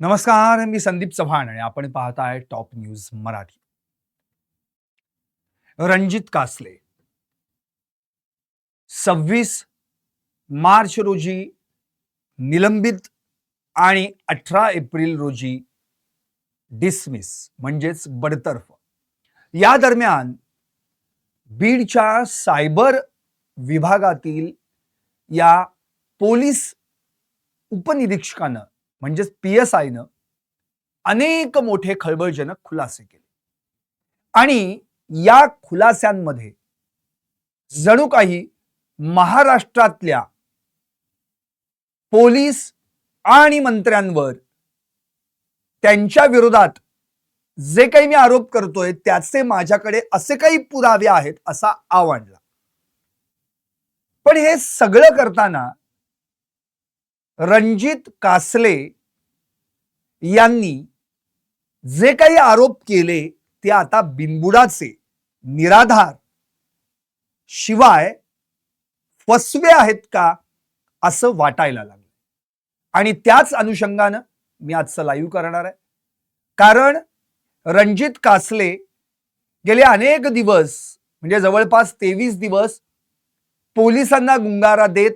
नमस्कार मी संदीप चव्हाण आणि आपण पाहताय टॉप न्यूज मराठी. रणजित कासले. सव्वीस मार्च रोजी निलंबित आणि अठरा एप्रिल रोजी डिसमिस म्हणजेच बडतर्फ. या दरम्यान बीडच्या सायबर विभागातील या पोलीस उपनिरीक्षकानं म्हणजेच पी एस आयनं अनेक मोठे खळबळजनक खुलासे केले. आणि या खुलास्यांमध्ये जणू काही महाराष्ट्रातल्या पोलीस आणि मंत्र्यांवर त्यांच्या विरोधात जे काही मी आरोप करतोय त्याचे माझ्याकडे असे काही पुरावे आहेत असा आवडला पण हे सगळं करताना रणजित कासले यांनी जे काही आरोप केले ते आता बिनबुडाचे निराधार. शिवाय फसवे आहेत का असं वाटायला लागलं. आणि त्याच अनुषंगानं मी आजचं लाईव्ह करणार आहे. कारण रणजित कासले गेले अनेक दिवस म्हणजे जवळपास तेवीस दिवस पोलिसांना गुंगारा देत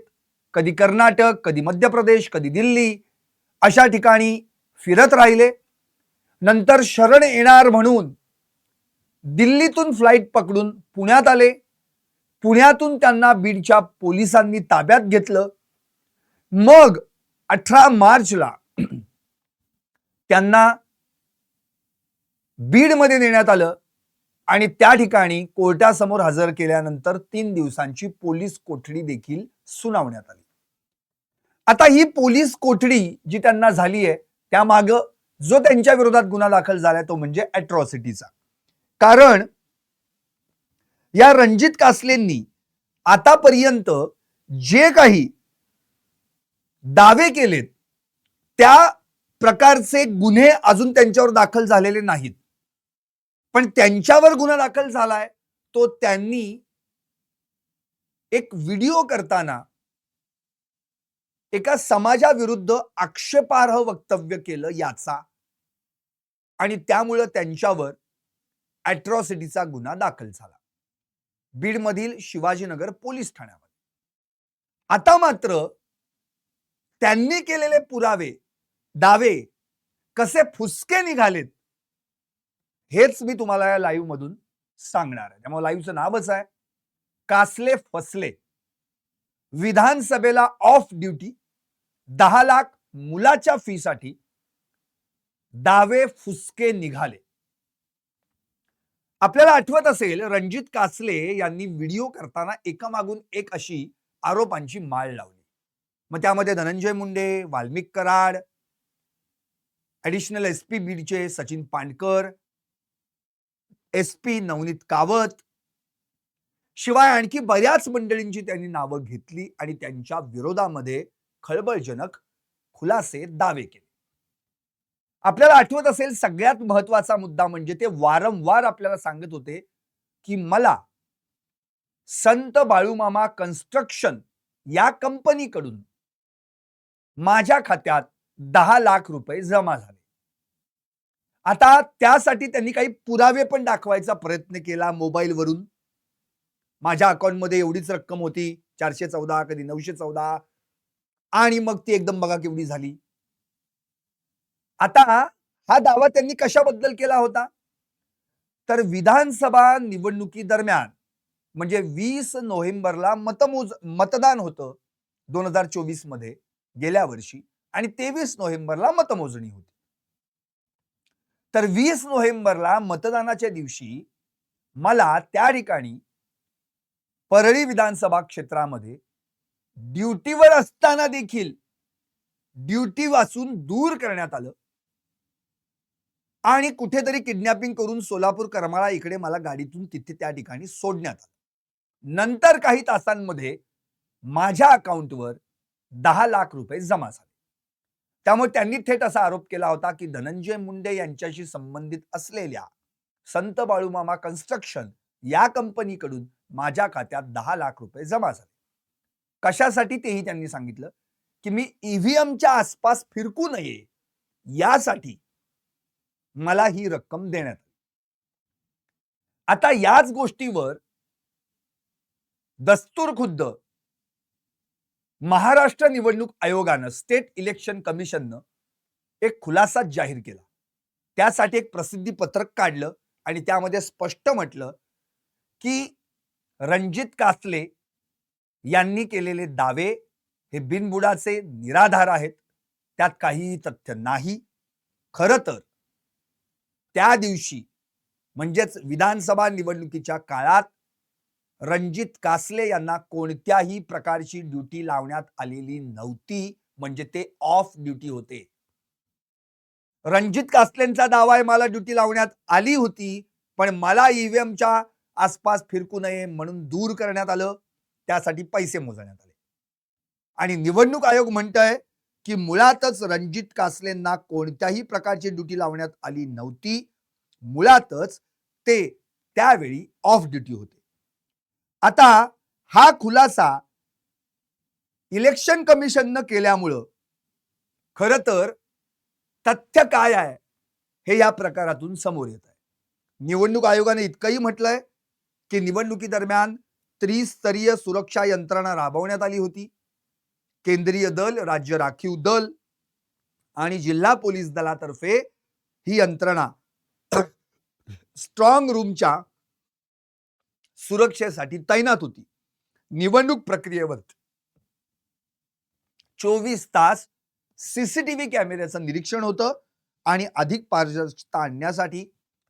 कधी कर्नाटक कधी मध्य प्रदेश कधी दिल्ली अशा ठिकाणी फिरत राहिले. नंतर शरण येणार म्हणून दिल्लीतून फ्लाईट पकडून पुण्यात आले. पुण्यातून त्यांना बीडच्या पोलिसांनी ताब्यात घेतलं. मग अठरा मार्चला त्यांना बीडमध्ये नेण्यात आलं आणि त्या ठिकाणी कोर्टासमोर हजर केल्यानंतर तीन दिवसांची पोलीस कोठडी देखील सुनावण्यात आली. आता ही पोलीस कोठडी जी त्यांना झाली आहे त्यामाग जो त्यांच्या विरोधात गुन्हा दाखल झालाय तो म्हणजे अट्रॉसिटीचा कारण या रणजित कासलेंनी आतापर्यंत जे काही दावे केलेत त्या प्रकारचे गुन्हे अजून त्यांच्यावर दाखल झालेले नाहीत. पण त्यांच्यावर गुन्हा दाखल झालाय तो त्यांनी एक व्हिडिओ करताना एका समाजाविरुद्ध आक्षेपार्ह वक्तव्य केलं याचा. आणि त्यामुळं त्यांच्यावर अट्रॉसिटीचा गुन्हा दाखल झाला. बीडमधील शिवाजीनगर पोलीस ठाण्यामध्ये. आता मात्र त्यांनी केलेले पुरावे दावे कसे फुसके निघालेत हेच मी तुम्हाला या लाईव्ह मधून सांगणार आहे. त्यामुळे लाईव्हचं नावच आहे कासले फसले. विधानसभेला ऑफ ड्युटी दहा लाख मुलाच्या फीसाठी दावे फुसके निघाले. आपल्याला आठवत असेल रणजित कासले यांनी व्हिडिओ करताना एकामागून एक अशी आरोपांची माळ लावली. मग त्यामध्ये Dhananjay Munde Valmik Karad additional S P बीडचे सचिन पांडकर एस पी नवनीत कावत शिवाय आणखी बऱ्याच मंडळींची त्यांनी नावं घेतली आणि त्यांच्या विरोधामध्ये खळबळजनक खुलासे दावे केले. आपल्याला आठवत असेल सगळ्यात महत्त्वाचा मुद्दा म्हणजे ते वारंवार आपल्याला सांगत होते की मला संत बाळूमामा कन्स्ट्रक्शन या कंपनीकडून माझ्या खात्यात दहा लाख रुपये जमा झाले. आता त्यासाठी त्यांनी काही पुरावे पण दाखवायचा प्रयत्न केला मोबाईलवरून. माझ्या अकाउंटमध्ये एवढीच रक्कम होती चारशे चौदा कधी नऊशे चौदा आणि मग ती एकदम बघा केवढी झाली. आता हा दावा त्यांनी कशाबद्दल केला होता? तर विधानसभा निवडणुकी दरम्यान म्हणजे वीस नोव्हेंबरला मतमोज मतदान होतं दोन हजार चोवीसमध्ये गेल्या वर्षी. आणि तेवीस नोव्हेंबरला मतमोजणी होती. तर वीस नोव्हेंबरला मतदानाच्या दिवशी मला त्या ठिकाणी परळी विधानसभा क्षेत्रामध्ये ड्युटीवर असताना देखील ड्युटी वाचून दूर करण्यात आलं. आणि कुठेतरी किडनॅपिंग करून सोलापूर करमाळा इकडे मला गाडीतून तिथे त्या ठिकाणी सोडण्यात आलं. नंतर काही तासांमध्ये माझ्या अकाउंटवर दहा लाख रुपये जमा झाले. त्यामुळे त्यांनी थेट असा आरोप केला होता की धनंजय मुंडे यांच्याशी संबंधित असलेल्या संत बाळूमामा कन्स्ट्रक्शन या कंपनीकडून माझ्या खात्यात दहा लाख रुपये जमा झाले. कशासाठी तेही त्यांनी सांगितलं की मी ईव्हीएमच्या आसपास फिरकू नये यासाठी मला ही रक्कम देण्यात आली. आता याच गोष्टीवर दस्तूर खुद्द महाराष्ट्र निवडणूक आयोगानं स्टेट इलेक्शन कमिशननं एक खुलासा जाहीर केला त्यासाठी एक प्रसिद्धी पत्रक काढलं आणि त्यामध्ये स्पष्ट म्हटलं की रणजित कासले यांनी केलेले दावे हे बिनबुडाचे निराधार आहेत. त्यात काहीही तथ्य नाही. खरं तर त्या दिवशी म्हणजेच विधानसभा निवडणुकीच्या काळात रणजित कासले यांना कोणत्याही प्रकारची ड्युटी लावण्यात आलेली नव्हती म्हणजे ते ऑफ ड्युटी होते. रणजित कासलेंचा दावा आहे मला ड्युटी लावण्यात आली होती पण मला ईव्हीएमच्या आसपास फिरकू नये म्हणून दूर करण्यात आलं. त्यासाठी पैसे मोजण्यात आले. आणि निवडणूक आयोग म्हणतंय की मुळातच रणजित कासलेंना कोणत्याही प्रकारची ड्युटी लावण्यात आली नव्हती. मुळातच ते त्यावेळी ऑफ ड्युटी होते. आता हा खुलासा इलेक्शन कमिशननं केल्यामुळं खरं तर तथ्य काय आहे हे या प्रकारातून समोर येत आहे. निवडणूक आयोगाने इतकंही म्हटलंय की निवडणुकीदरम्यान त्रिस्तरीय सुरक्षा यंत्रणा राबवण्यात आली होती. केंद्रीय दल राज्य राखीव दल आणि जिल्हा पोलीस दलातर्फे ही यंत्रणा स्ट्रॉंग रूमच्या सुरक्षेसाठी तैनात होती. निवडणूक प्रक्रियेवर चोवीस तास सीसीटीव्ही कॅमेऱ्याचं निरीक्षण होतं आणि अधिक पारदर्शकता आणण्यासाठी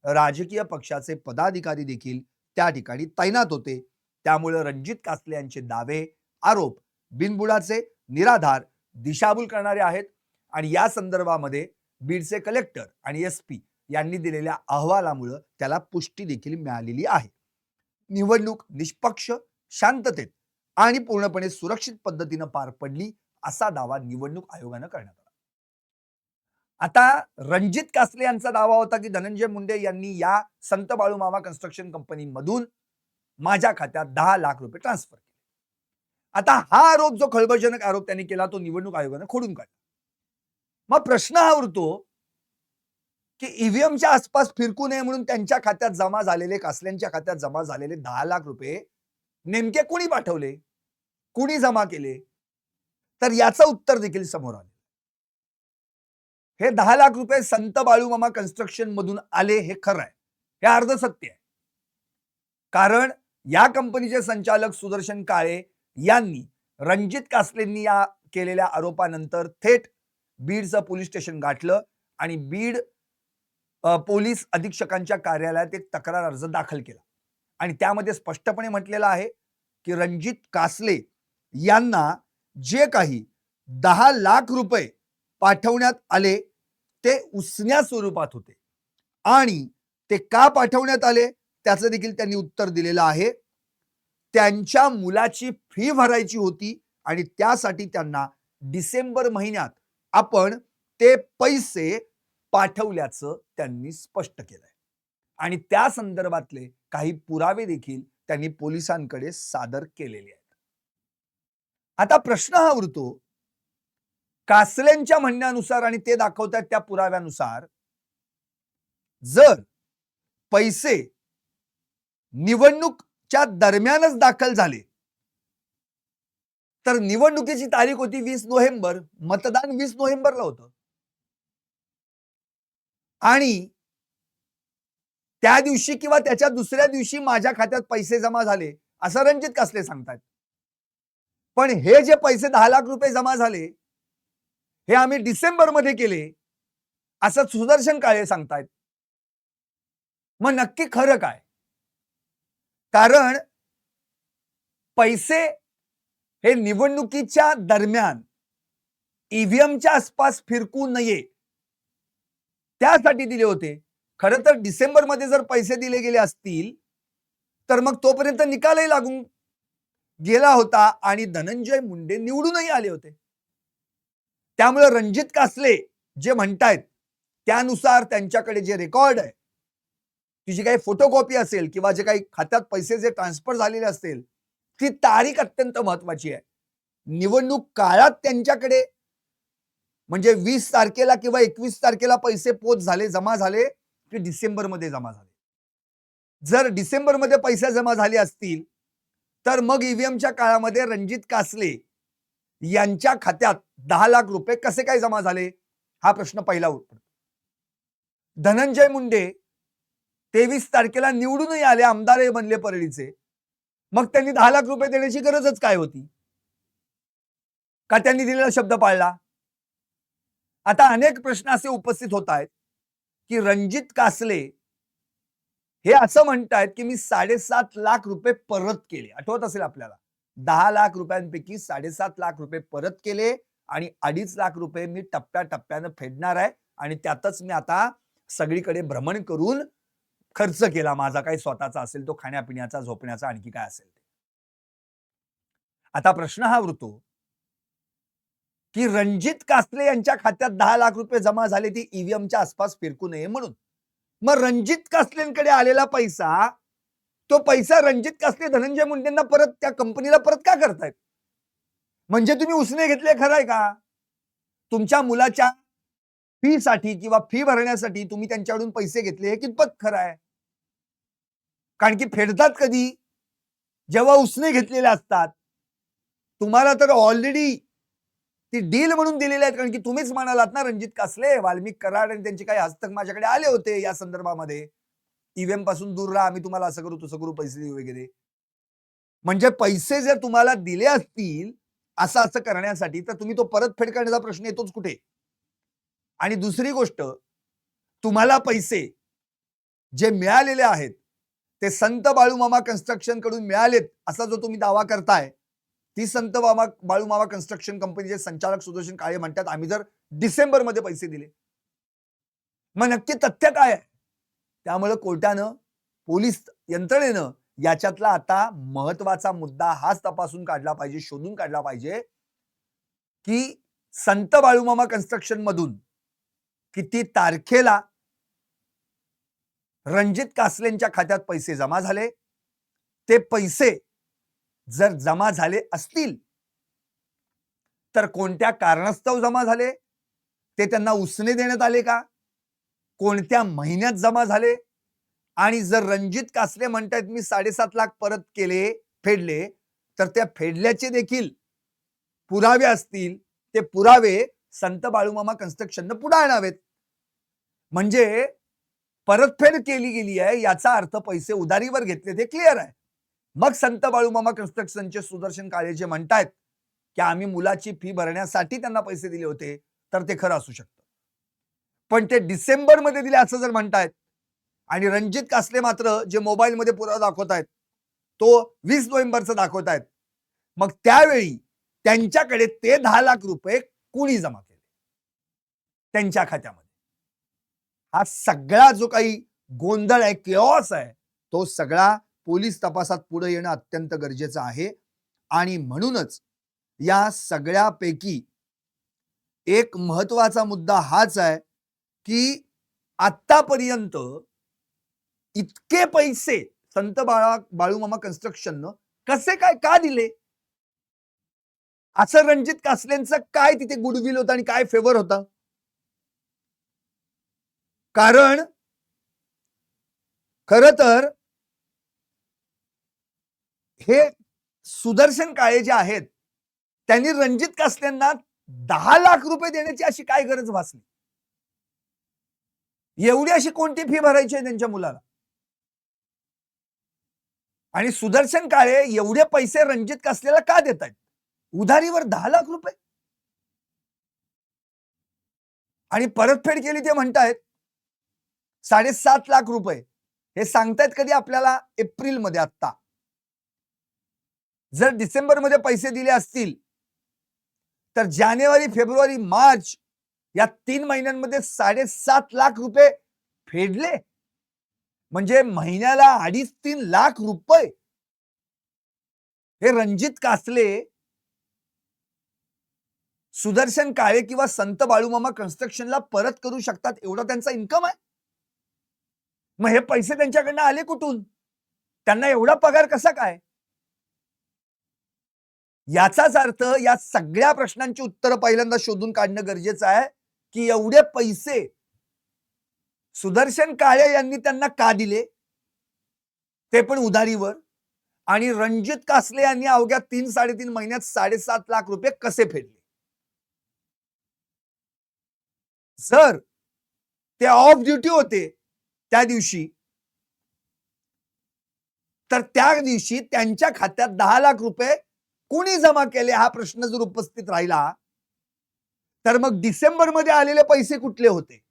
राजकीय पक्षाचे पदाधिकारी देखील त्या ठिकाणी तैनात होते. त्यामुळे रणजित कासले यांचे दावे आरोप बिनबुडाचे निराधार दिशाभूल करणारे आहेत. आणि या संदर्भामध्ये बीडचे कलेक्टर आणि एस पी यांनी दिलेल्या अहवालामुळं त्याला पुष्टी देखील मिळालेली आहे. निवडणूक निष्पक्ष शांततेत आणि पूर्णपणे सुरक्षित पद्धतीनं पार पडली असा दावा निवडणूक आयोगानं करण्यात आला. आता रणजित कासले यांचा दावा होता की धनंजय मुंडे यांनी या संत बाळूमामा कन्स्ट्रक्शन कंपनी मधून माझ्या खात्यात दहा लाख रुपये ट्रान्सफर केले. आता हा आरोप जो खळबळजनक आरोप त्यांनी केला तो निवडणूक आयोगानं खोडून काढला. मग प्रश्न हा उरतो की ईव्हीएमच्या आसपास फिरकू नये म्हणून त्यांच्या खात्यात जमा झालेले कासल्यांच्या खात्यात जमा झालेले दहा लाख रुपये नेमके कुणी पाठवले? कुणी जमा केले? तर याचं उत्तर देखील समोर आले. हे दहा लाख रुपये संत बाळूमामा कन्स्ट्रक्शन मधून आले हे खरं आहे. हे अर्ध सत्य आहे. कारण या कंपनीचे संचालक सुदर्शन काळे यांनी रणजित कासलेंनी या केलेल्या आरोपानंतर थेट बीडचं पोलीस स्टेशन गाठलं आणि बीड पोलीस अधीक्षकांच्या कार्यालयात एक तक्रार अर्ज दाखल केला. आणि त्यामध्ये स्पष्टपणे म्हटलेलं आहे की रणजित कासले यांना जे काही दहा लाख रुपये पाठवण्यात आले ते उसण्या स्वरूपात होते. आणि ते का पाठवण्यात आले? त्याचं देखील त्यांनी उत्तर दिलेलं आहे. त्यांच्या मुलाची फी भरायची होती आणि त्यासाठी त्यांना डिसेंबर महिन्यात आपण ते पैसे पाठवल्याचं त्यांनी स्पष्ट केलंय. आणि त्या संदर्भातले काही पुरावे देखील त्यांनी पोलिसांकडे सादर केलेले आहेत. आता प्रश्न हा उरतो कासलेंच्या म्हणण्यानुसार आणि ते दाखवतात त्या पुराव्यानुसार जर पैसे निवडणूकच्या दरम्यानच दाखल झाले. तर निवडणुकीची तारीख होती वीस नोव्हेंबर मतदान वीस नोव्हेंबरला होतं. आणि त्या दिवशी किंवा त्याच्या दुसऱ्या दिवशी माझ्या खात्यात पैसे जमा झाले असं रणजित कासले सांगतात. पण हे जे पैसे दहा लाख रुपये जमा झाले हे आम्ही डिसेंबरमध्ये केले असं सुदर्शन काळे सांगतायत. मग नक्की खरं काय? कारण पैसे हे निवडणुकीच्या दरम्यान ईव्हीएमच्या आसपास फिरकू नये. त्यासाठी दिले होते. खरं तर डिसेंबरमध्ये जर पैसे दिले गेले असतील तर मग तोपर्यंत निकालही लागून गेला होता आणि धनंजय मुंडे निवडूनही आले होते. त्यामुळे रणजित कासले जे म्हणतायत त्यानुसार त्यांच्याकडे जे रेकॉर्ड आहे तुझी काही फोटोकॉपी असेल किंवा जे काही खात्यात पैसे जे ट्रान्सफर झालेले असतील ती तारीख अत्यंत महत्वाची आहे. निवडणूक काळात त्यांच्याकडे म्हणजे वीस तारखेला किंवा एकवीस तारखेला पैसे पोच झाले जमा झाले की डिसेंबरमध्ये जमा झाले. जर डिसेंबरमध्ये पैसे जमा झाले असतील तर मग ईव्हीएमच्या काळामध्ये रणजित कासले यांच्या खात्यात दहा लाख रुपये कसे काय जमा झाले? हा प्रश्न पहिला उत्तर. धनंजय मुंडे तेवीस तारखेला निवडूनही आले आमदारही बनले परळीचे. मग त्यांनी दहा लाख रुपये देण्याची गरजच काय होती? का त्यांनी दिलेला शब्द पाळला? आता अनेक प्रश्न असे उपस्थित होत आहेत की रणजित कासले हे असं म्हणतायत की मी साडेसात लाख रुपये परत केले. आठवत असेल आपल्याला? दहा लाख रुपयांपैकी साडेसात लाख रुपये परत केले आणि अडीच लाख रुपये मी टप्प्याटप्प्यानं फेडणार आहे आणि त्यातच मी आता सगळीकडे भ्रमण करून खर्च केला माझा काही स्वतःचा असेल तो खाण्यापिण्याचा झोपण्याचा आणखी काय असेल ते. आता प्रश्न हा उरतो की रणजित कासले यांच्या खात्यात दहा लाख रुपये जमा झाले ती ईव्हीएमच्या आसपास फिरकू नये म्हणून. मग रणजित कासलेंकडे आलेला पैसा तो पैसा रणजित कासले धनंजय मुंडेंना परत त्या कंपनीला परत का करतायत? म्हणजे तुम्ही उसने घेतले खरं आहे का? तुमच्या मुलाच्या फी साठी किंवा फी भरण्यासाठी तुम्ही त्यांच्याकडून पैसे घेतले हे कितपत खरं आहे? कारण की फेडतात कधी? जेव्हा उसने घेतलेले असतात. तुम्हाला तर ऑलरेडी ती डील म्हणून दिलेली आहेत कारण की तुम्हीच म्हणालात ना रणजित कासले वाल्मिक कराड आणि त्यांचे काही हस्तक माझ्याकडे आले होते या संदर्भामध्ये. ईव्हीएमपासून दूर राहा आम्ही तुम्हाला असं करू तसं करू पैसे देऊ वगैरे. म्हणजे पैसे जर तुम्हाला दिले असतील असं असं करण्यासाठी तर तुम्ही तो परतफेड करण्याचा प्रश्न येतोच कुठे? आणि दुसरी गोष्ट तुम्हाला पैसे जे मिळालेले आहेत ते संत बाळूमामा कन्स्ट्रक्शनकडून मिळालेत असा जो तुम्ही दावा करताय ती संत बाबा बाळूमामा कन्स्ट्रक्शन कंपनीचे संचालक सुदर्शन काळे म्हणतात आम्ही जर डिसेंबरमध्ये पैसे दिले. मग नक्की तथ्य काय आहे? त्यामुळे कोर्टानं पोलीस यंत्रणेनं याच्यातला आता महत्त्वाचा मुद्दा हाच तपासून काढला पाहिजे शोधून काढला पाहिजे की संत बाळूमामा कन्स्ट्रक्शन मधून किती तारखेला रणजित कासलेंच्या खात्यात पैसे जमा झाले. ते पैसे जर जमा झाले असतील तर कोणत्या कारणास्तव जमा झाले? ते त्यांना उसने देण्यात आले का? कोणत्या महिन्यात जमा झाले? आणि जर रणजित कासले म्हणतायत मी साडेसात लाख परत केले फेडले तर त्या फेडल्याचे देखील पुरावे असतील. ते पुरावे संत बाळूमामा कन्स्ट्रक्शन पुढे आणावेत. म्हणजे परतफेड केली गेली आहे याचा अर्थ पैसे उधारीवर घेतले ते क्लिअर आहे. मग संत बाळूमामा कन्स्ट्रक्शनचे सुदर्शन काळे जे म्हणतायत की आम्ही मुलाची फी भरण्यासाठी त्यांना पैसे दिले होते तर ते खरं असू शकतं. पण ते डिसेंबरमध्ये दिले असं जर म्हणतायत आणि रणजित कासले मात्र जे मोबाईल मध्ये दाखवत दाखवतायत तो वीस नोव्हेंबरचा दाखवतायत मग त्यावेळी त्यांच्याकडे ते दहा लाख रुपये कुणी जमा केले? त्यांच्या खात्यामध्ये. हा सगळा जो काही गोंधळ आहे केऑस आहे तो सगळा पोलीस तपासात पुढे येणं अत्यंत गरजेचं आहे. आणि म्हणूनच या सगळ्यापैकी एक महत्त्वाचा मुद्दा हाच आहे की आतापर्यंत इतके पैसे संत बाळा बाळूमामा कन्स्ट्रक्शन कसे काय का दिले? असं रणजित कासलेंचं काय तिथे गुडविल होतं आणि काय फेवर होता? कारण खर तर हे सुदर्शन काळे जे आहेत त्यांनी रणजित कासलेंना दहा लाख रुपये देण्याची अशी काय गरज भासली? एवढी अशी कोणती फी भरायची आहे त्यांच्या मुलाला? आणि सुदर्शन काळे एवढे पैसे रणजित कासलेला का देत आहेत? उधारीवर दहा लाख रुपये? आणि परतफेड केली ते म्हणतायत साडेसात लाख रुपये. हे सांगतायत कधी आपल्याला एप्रिलमध्ये आत्ता. जर डिसेंबरमध्ये पैसे दिले असतील तर जानेवारी फेब्रुवारी मार्च या तीन महिन्यांमध्ये साडेसात लाख रुपये फेडले. म्हणजे महिन्याला अडीच तीन लाख रुपये. हे रणजित कासले सुदर्शन काळे किंवा संत बाळूमामा कन्स्ट्रक्शनला परत करू शकतात एवढा त्यांचा इन्कम आहे. मग हे पैसे त्यांच्याकडनं आले कुठून? त्यांना एवढा पगार कसा काय? याचाच अर्थ या सगळ्या प्रश्नांची उत्तरं पहिल्यांदा शोधून काढणं गरजेचं आहे की एवढे पैसे सुदर्शन काळे यांनी त्यांना का दिले? ते पण उधारीवर. आणि रणजित कासले यांनी अवघ्या तीन साडेतीन महिन्यात साडेसात लाख रुपये कसे फेडले? जर ते ऑफ ड्युटी होते त्या दिवशी. तर त्या दिवशी त्यांच्या खात्यात दहा लाख रुपये कोणी जमा केले हा प्रश्न जर उपस्थित राहिला तर मग डिसेंबरमध्ये आलेले पैसे कुठले होते?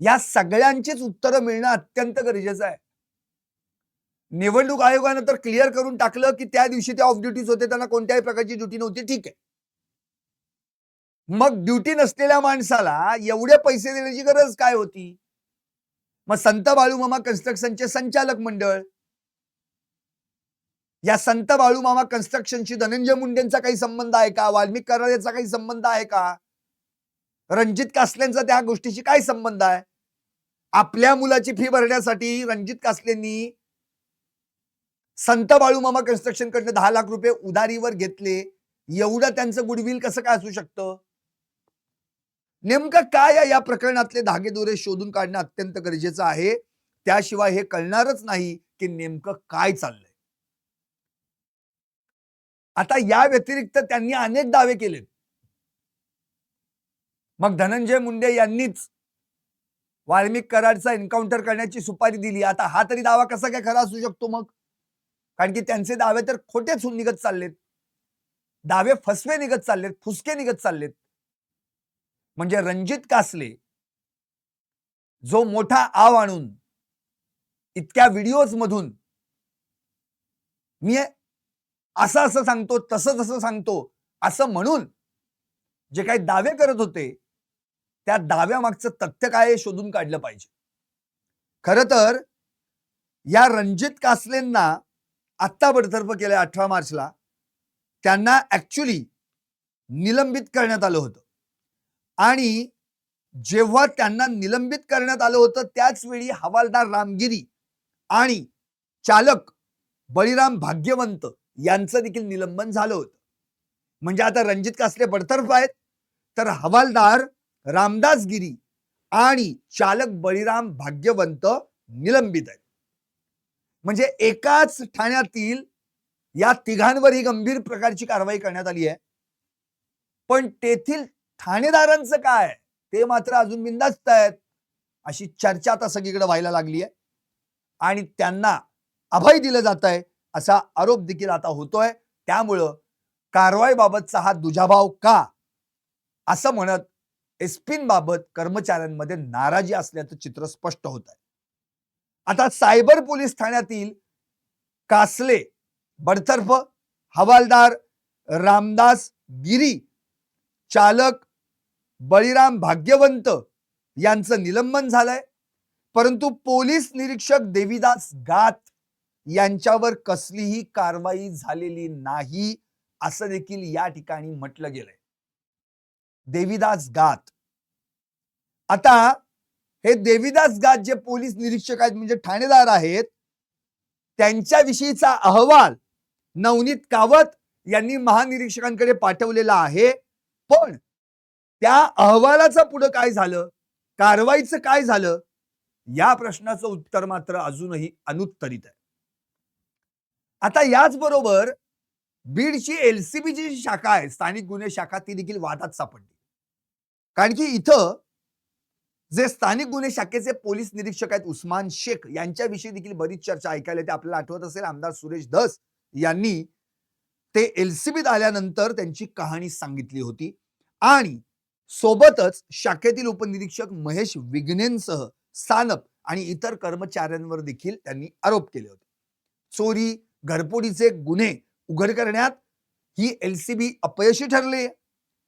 या सगळ्यांचीच उत्तरं मिळणं अत्यंत गरजेचं आहे. निवडणूक आयोगानं तर क्लिअर करून टाकलं की त्या दिवशी ते ऑफ ड्युटीज होते त्यांना कोणत्याही प्रकारची ड्युटी नव्हती ठीक आहे. मग ड्युटी नसलेल्या माणसाला एवढे पैसे देण्याची गरज काय होती? मग संत बाळूमामा कन्स्ट्रक्शनचे संचालक मंडळ. या संत बाळूमामा कन्स्ट्रक्शनशी धनंजय मुंडेंचा काही संबंध आहे का? वाल्मिक कराडेचा काही संबंध आहे का? रणजित कासलेंचा त्या गोष्टीशी काय संबंध आहे? आपल्या मुलाची फी भरण्यासाठी रणजित कासलेंनी संत बाळूमामा कन्स्ट्रक्शन कडनं दहा लाख रुपये उधारीवर घेतले. एवढं त्यांचं गुडविल कसं काय असू शकतं? नेमकं काय या प्रकरणातले धागेदोरे शोधून काढणं अत्यंत गरजेचं आहे. त्याशिवाय हे कळणारच नाही की नेमकं काय चाललंय. आता या व्यतिरिक्त त्यांनी अनेक दावे केलेत मग धनंजय मुंडे यांनीच वाल्मिक कराडचा एन्काउंटर करण्याची सुपारी दिली. आता हा तरी दावा कसा काय खरा असू शकतो मग? कारण की त्यांचे दावे तर खोटेच निघत चाललेत. दावे फसवे निघत चाललेत फुसके निघत चाललेत. म्हणजे रणजित कासले जो मोठा आव आणून इतक्या व्हिडिओज मधून मी असं असं सांगतो तसं तसं सांगतो असं म्हणून जे काही दावे करत होते त्या दाव्यामागचं तथ्य काय हे शोधून काढलं पाहिजे. खर तर या रणजित कासलेंना आत्ता बडतर्फ केलं अठरा मार्चला त्यांना ऍक्च्युली निलंबित करण्यात आलं होतं. आणि जेव्हा त्यांना निलंबित करण्यात आलं होतं त्याच वेळी हवालदार रामगिरी आणि चालक बळीराम भाग्यवंत यांचं देखील निलंबन झालं होतं. म्हणजे आता रणजित कासले बडतर्फ आहेत. तर हवालदार रामदास गिरी आणि चालक बळीराम भाग्यवंत निलंबित आहेत. म्हणजे एकाच ठाण्यातील या तिघांवर ही गंभीर प्रकारची कारवाई करण्यात आली आहे. पण तेथील ठाणेदारांचं काय? ते मात्र अजून बिंदास्त आहेत. अशी चर्चा आता सगळीकडे व्हायला लागली आहे. आणि त्यांना अभय दिलं जात आहे असा आरोप देखील आता होतोय. त्यामुळं कारवाईबाबतचा हा दुजाभाव का? असं म्हणत एसपींबाबत कर्मचाऱ्यांमध्ये नाराजी असल्याचं चित्र स्पष्ट होत आहे आता सायबर पोलीस ठाण्यातील कासले बडतर्फ हवालदार रामदास गिरी चालक बळीराम भाग्यवंत यांचं निलंबन झालंय. परंतु पोलीस निरीक्षक देवीदास गात यांच्यावर कसलीही कारवाई झालेली नाही असं देखील या ठिकाणी म्हटलं गेलंय. देवीदास गात. आता हे देवीदास गात जे पोलीस निरीक्षक आहेत म्हणजे ठाणेदार आहेत त्यांच्याविषयीचा अहवाल नवनीत कावत यांनी महानिरीक्षकांकडे पाठवलेला आहे. पण त्या अहवालाचं पुढं काय झालं? कारवाईचं काय झालं? या प्रश्नाचं उत्तर मात्र अजूनही अनुत्तरित आहे. आता याचबरोबर बीडची एलसीबीची जी शाखा आहे स्थानिक गुन्हे शाखा ती देखील वादात सापडली. कारण की इथं जे स्थानिक गुन्हे शाखेचे पोलीस निरीक्षक आहेत उस्मान शेख यांच्याविषयी देखील बरीच चर्चा ऐकायला येते. आपल्याला आठवत असेल आमदार सुरेश धस यांनी ते एलसीबीत आल्यानंतर त्यांची कहाणी सांगितली होती. आणि सोबतच शाखेतील उपनिरीक्षक महेश विघ्नेंसह सानप आणि इतर कर्मचाऱ्यांवर देखील त्यांनी आरोप केले होते. चोरी घरपोडीचे गुन्हे उघड करण्यात ही एलसीबी अपयशी ठरले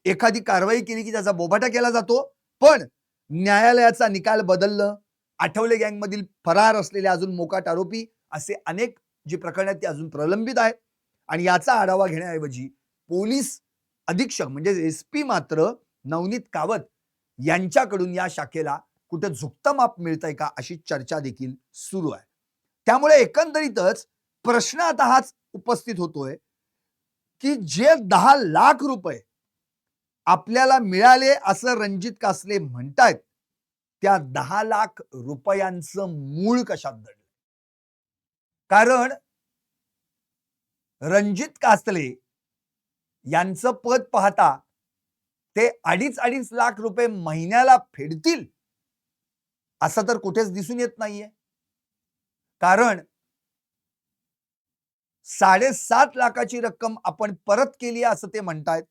एखादी कारवाई केली की त्याचा बोबाटा केला जातो पण न्यायालयाचा निकाल बदललं आठवले गँगमधील फरार असलेले अजून मोकाट आरोपी असे अनेक जी प्रकरण आहेत ते अजून प्रलंबित आहेत. आणि याचा आढावा घेण्याऐवजी पोलीस अधीक्षक म्हणजे एस पी मात्र नवनीत कावत यांच्याकडून या शाखेला कुठं झुकतं माप मिळतंय का अशी चर्चा देखील सुरू आहे. त्यामुळे एकंदरीतच प्रश्न आता हाच उपस्थित होतोय की की जे दहा लाख रुपये आपल्याला मिळाले असं रणजित कासले म्हणतायत त्या दहा लाख रुपयांचं मूळ कशात दडलं कारण रणजित कासले यांचं पद पाहता ते अडीच अडीच लाख रुपये महिन्याला फेडतील असं तर कुठेच दिसून येत नाहीये. कारण साडेसात लाखाची रक्कम आपण परत केली असं ते म्हणतायत.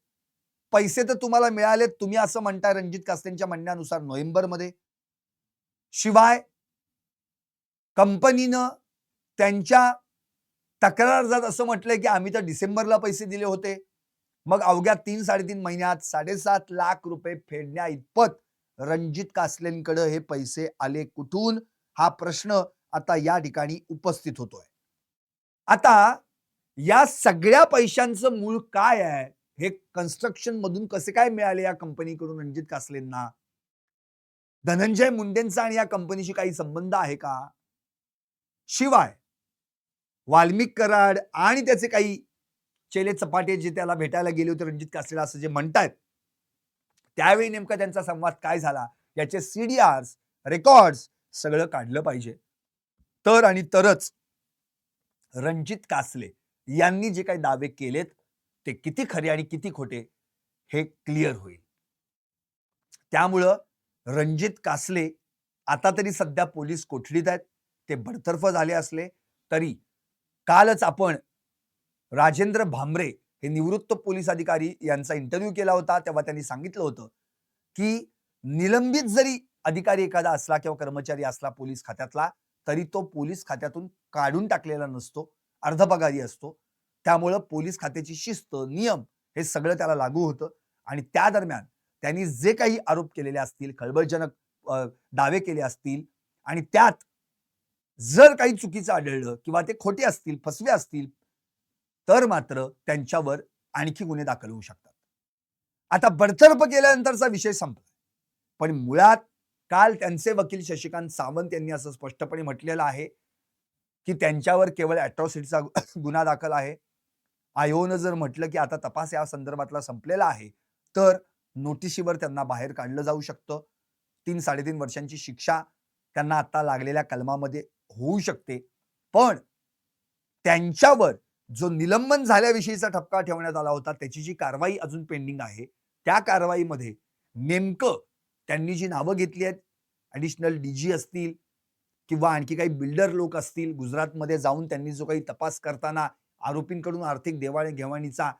पैसे तर तुम्हाला मिळाले तुम्ही असं म्हणताय रणजित कास्तेंच्या म्हणण्यानुसार नोव्हेंबरमध्ये. शिवाय कंपनीनं त्यांच्या तक्रार जात असं म्हटलंय की आम्ही तर डिसेंबरला पैसे दिले होते. मग अवघ्या तीन साडेतीन महिन्यात साडेसात लाख रुपये फेडण्या इतपत रणजित कासलेंकडे हे पैसे आले कुठून? हा प्रश्न आता या ठिकाणी उपस्थित होतोय. आता या सगळ्या पैशांचं मूळ काय आहे? हे कन्स्ट्रक्शन मधून कसे काय मिळाले या कंपनीकडून रणजित कासलेंना? धनंजय मुंडेंचा आणि या कंपनीशी काही संबंध आहे का? शिवाय वाल्मिक कराड आणि त्याचे काही चेले चपाटे जे त्याला भेटायला गेले होते रणजित कासलेला असं जे म्हणतायत त्यावेळी नेमका त्यांचा संवाद काय झाला? याचे सीडीआर्स रेकॉर्ड्स सगळं काढलं पाहिजे. तर आणि तरच रणजित कासले यांनी जे काही दावे केलेत ते किती खरे आणि किती खोटे हे क्लिअर होईल. त्यामुळं रणजित कासले आता तरी सध्या पोलीस कोठडीत आहेत ते बडतर्फ झाले असले तरी कालच आपण राजेंद्र भांबरे हे निवृत्त पोलीस अधिकारी यांचा इंटरव्ह्यू केला होता. तेव्हा त्यांनी सांगितलं होतं की निलंबित जरी अधिकारी एखादा असला किंवा कर्मचारी असला पोलीस खात्यातला तरी तो पोलीस खात्यातून काढून टाकलेला नसतो अर्धपगारी असतो. त्यामुळं पोलीस खात्याची शिस्त नियम हे सगळं त्याला लागू होतं आणि त्या दरम्यान त्यांनी जे काही आरोप केलेले असतील खळबळजनक दावे केले असतील आणि त्यात जर काही चुकीचं आढळलं किंवा ते खोटे असतील फसवे असतील तर मात्र त्यांच्यावर आणखी गुन्हे दाखल होऊ शकतात. आता बडतर्फ केल्यानंतरचा विषय संपला. पण मुळात काल त्यांचे वकील शशिकांत सावंत यांनी असं स्पष्टपणे म्हटलेलं आहे की त्यांच्यावर केवळ अॅट्रॉसिटीचा गुन्हा दाखल आहे. आयोनं जर म्हटलं की आता तपास या संदर्भातला संपलेला आहे तर नोटिशीवर त्यांना बाहेर काढलं जाऊ शकतं. तीन साडेतीन वर्षांची शिक्षा त्यांना आता लागलेल्या कलमामध्ये होऊ शकते. पण त्यांच्यावर जो निलंबन झाल्याविषयीचा ठपका ठेवण्यात आला होता त्याची जी कारवाई अजून पेंडिंग आहे त्या कारवाईमध्ये नेमकं त्यांनी जी नावं घेतली आहेत ॲडिशनल डीजी असतील किंवा आणखी काही बिल्डर लोक असतील गुजरातमध्ये जाऊन त्यांनी जो काही तपास करताना आरोपींकडून आर्थिक देवाणघेवाणीचा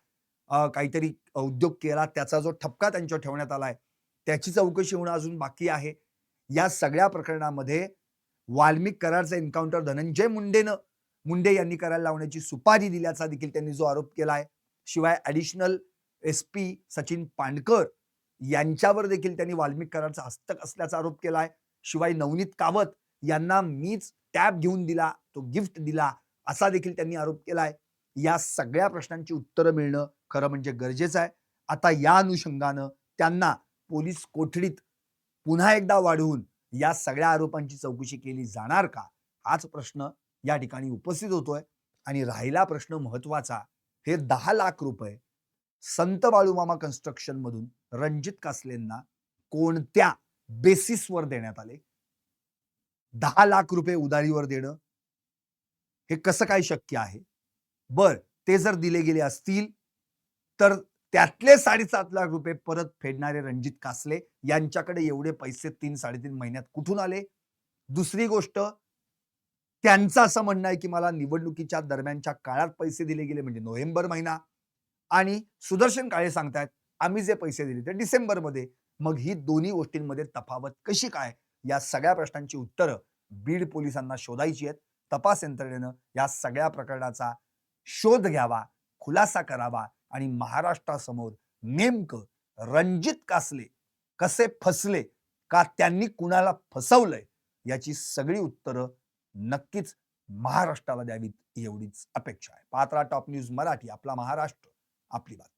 काहीतरी उद्योग केला त्याचा जो ठपका त्यांच्यावर ठेवण्यात आला आहे त्याची चौकशी होणं अजून बाकी आहे. या सगळ्या प्रकरणामध्ये वाल्मिक करारचा एन्काउंटर धनंजय मुंडेनं मुंडे यांनी करायला लावण्याची सुपारी दिल्याचा देखील त्यांनी जो आरोप केला आहे शिवाय additional S P Sachin Pandkar यांच्यावर देखील त्यांनी वाल्मिक करारचा हस्तक असल्याचा आरोप केला आहे शिवाय नवनीत कावत यांना मीच टॅब घेऊन दिला तो गिफ्ट दिला असा देखील त्यांनी आरोप केला आहे या सगळ्या प्रश्नांची उत्तरं मिळणं खरं म्हणजे गरजेचं आहे. आता या अनुषंगानं त्यांना पोलीस कोठडीत पुन्हा एकदा वाढवून या सगळ्या आरोपांची चौकशी केली जाणार का? हाच प्रश्न या ठिकाणी उपस्थित होतोय. आणि राहिला प्रश्न महत्त्वाचा हे दहा लाख रुपये संत बाळूमामा कन्स्ट्रक्शन मधून रणजित कासलेंना कोणत्या बेसिसवर देण्यात आले? दहा लाख रुपये उधारीवर देणं हे कसं काय शक्य आहे? बर ते जर दिले गेले असतील तर त्यातले साडेसात लाख रुपये परत फेडणारे रणजित कासले यांच्याकडे एवढे पैसे तीन साडेतीन महिन्यात कुठून आले? दुसरी गोष्ट त्यांचं असं म्हणणं आहे की मला निवडणुकीच्या दरम्यानच्या काळात पैसे दिले गेले म्हणजे नोव्हेंबर महिना. आणि सुदर्शन काळे सांगतायत आम्ही जे पैसे दिले ते डिसेंबरमध्ये. मग ही दोन्ही गोष्टींमध्ये तफावत कशी काय? या सगळ्या प्रश्नांची उत्तरं बीड पोलिसांना शोधायची आहेत. तपास यंत्रणेनं या सगळ्या प्रकरणाचा शोध घ्यावा खुलासा करावा आणि महाराष्ट्रासमोर नेमकं रणजित कासले कसे फसले का त्यांनी कुणाला फसवलंय याची सगळी उत्तरं नक्कीच महाराष्ट्राला द्यावीत एवढीच अपेक्षा आहे. पात्रा टॉप न्यूज मराठी आपला महाराष्ट्र आपली बात